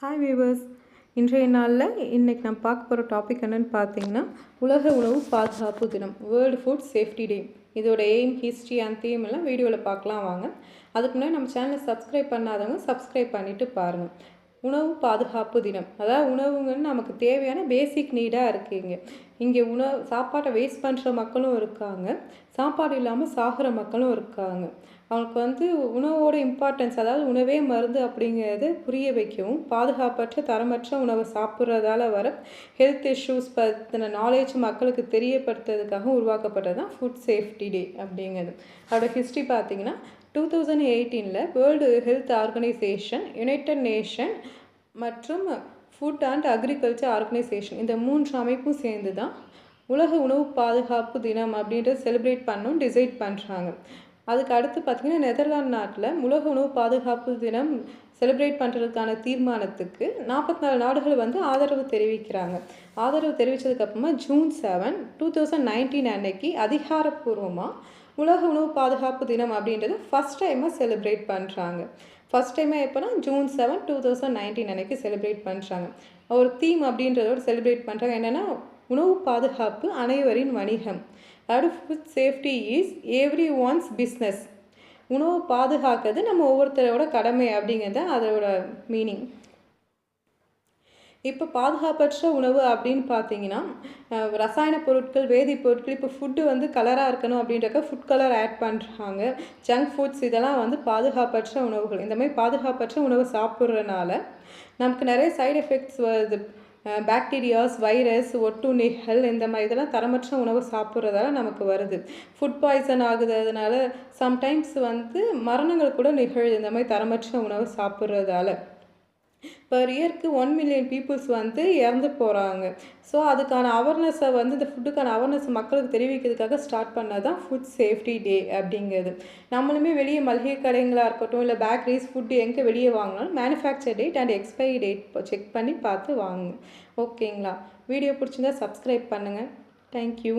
Hi viewers இன்றைய நாளில் இன்றைக்கி நான் பார்க்க போகிற டாபிக் என்னென்னு பார்த்தீங்கன்னா உலக உணவு பாதுகாப்பு தினம் வேர்ல்டு ஃபுட் சேஃப்டி டே இதோட எய்ம் ஹிஸ்ட்ரி அண்ட் தீம் எல்லாம் வீடியோவில் பார்க்கலாம் வாங்க. அதுக்கு முன்னாடி நம்ம சேனலை சப்ஸ்கிரைப் பண்ணாதவங்க சப்ஸ்கிரைப் பண்ணிவிட்டு பாருங்கள் உணவு பாதுகாப்பு தினம். அதாவது உணவுங்கன்னு நமக்கு தேவையான பேசிக் நீடாக இருக்குங்க. இங்கே உணவு சாப்பாட்டை வேஸ்ட் பண்ணுற மக்களும் இருக்காங்க. சாப்பாடு இல்லாமல் சாகிற மக்களும் இருக்காங்க. அவங்களுக்கு வந்து உணவோட இம்பார்ட்டன்ஸ் அதாவது உணவே மருந்து அப்படிங்கிறது புரிய வைக்கவும் பாதுகாப்பற்ற தரமற்ற உணவை சாப்பிட்றதால வர ஹெல்த் இஷ்யூஸ் பற்றின நாலேஜ் மக்களுக்கு தெரியப்படுத்துறதுக்காக உருவாக்கப்பட்டது தான் ஃபுட் சேஃப்டி டே அப்படிங்கிறது. அதோட ஹிஸ்ட்ரி பார்த்தீங்கன்னா டூ தௌசண்ட் எயிட்டீனில் World Health Organization United Nation மற்றும் ஃபுட் அண்ட் அக்ரிகல்ச்சர் ஆர்கனைசேஷன் இந்த மூன்று அமைப்பும் சேர்ந்து தான் உலக உணவு பாதுகாப்பு தினம் அப்படின்றத செலிப்ரேட் பண்ணணும் டிசைட் பண்ணுறாங்க அதுக்கு அடுத்து பார்த்திங்கன்னா நெதர்லாந்து நாட்டில் உலக உணவு பாதுகாப்பு தினம் செலிப்ரேட் பண்ணுறதுக்கான தீர்மானத்துக்கு நாற்பத்தி நாலு நாடுகள் வந்து ஆதரவு தெரிவிக்கிறாங்க. ஆதரவு தெரிவித்ததுக்கப்புறமா June seven two thousand nineteen அன்னைக்கு அதிகாரப்பூர்வமாக உலக உணவு பாதுகாப்பு தினம் அப்படின்றத ஃபஸ்ட் டைமாக செலிப்ரேட் பண்ணுறாங்க ஃபஸ்ட் டைமாக எப்போனா June seven two thousand nineteen அன்னைக்கு செலிப்ரேட் பண்ணுறாங்க ஒரு தீம் அப்படின்றதோட செலிப்ரேட் பண்ணுறாங்க என்னென்னா உணவு பாதுகாப்பு அனைவரின் வணிகம். அதாவது food safety is every one's business உணவு பாதுகாக்கிறது நம்ம ஒவ்வொருத்தரோட கடமை அப்படிங்கிறது அதோட மீனிங் இப்போ பாதுகாப்பற்ற உணவு அப்படின்னு பார்த்தீங்கன்னா ரசாயன பொருட்கள் வேதிப்பொருட்கள் இப்போ ஃபுட்டு வந்து கலராக இருக்கணும் அப்படின்றக்க ஃபுட் கலர் ஆட் பண்ணுறாங்க ஜங்க் ஃபுட்ஸ் இதெல்லாம் வந்து பாதுகாப்பற்ற உணவுகள். இந்த மாதிரி பாதுகாப்பற்ற உணவு சாப்பிட்றதுனால நமக்கு நிறைய சைடு எஃபெக்ட்ஸ் வருது. பாக்டீரியாஸ் வைரஸ் ஒட்டுண்ணிகள் இந்த மாதிரி இதெல்லாம் தரமற்ற உணவு சாப்பிட்றதால நமக்கு வருது. ஃபுட் பாய்சன் ஆகுதுனால சம்டைம்ஸ் வந்து மரணங்கள் கூட நிகழுது. இந்த மாதிரி தரமற்ற உணவு சாப்பிட்றதால. பர் இயர்க்கு ஒன் மில்லியன் பீப்புள்ஸ் வந்து இறந்து போகிறாங்க ஸோ அதுக்கான அவேர்னஸை வந்து இந்த ஃபுட்டுக்கான அவேர்னஸ் மக்களுக்கு தெரிவிக்கிறதுக்காக ஸ்டார்ட் பண்ணால் தான் ஃபுட் சேஃப்டி டே அப்படிங்கிறது. நம்மளுமே வெளியே மளிகை கடைங்களாக இருக்கட்டும் இல்லை பேக்கரிஸ் ஃபுட்டு எங்கே வெளியே வாங்கினாலும் manufacture date and expiry date check பண்ணி பார்த்து வாங்குங்க. ஓகேங்களா வீடியோ பிடிச்சிருந்தா சப்ஸ்கிரைப் பண்ணுங்கள் தேங்க்யூ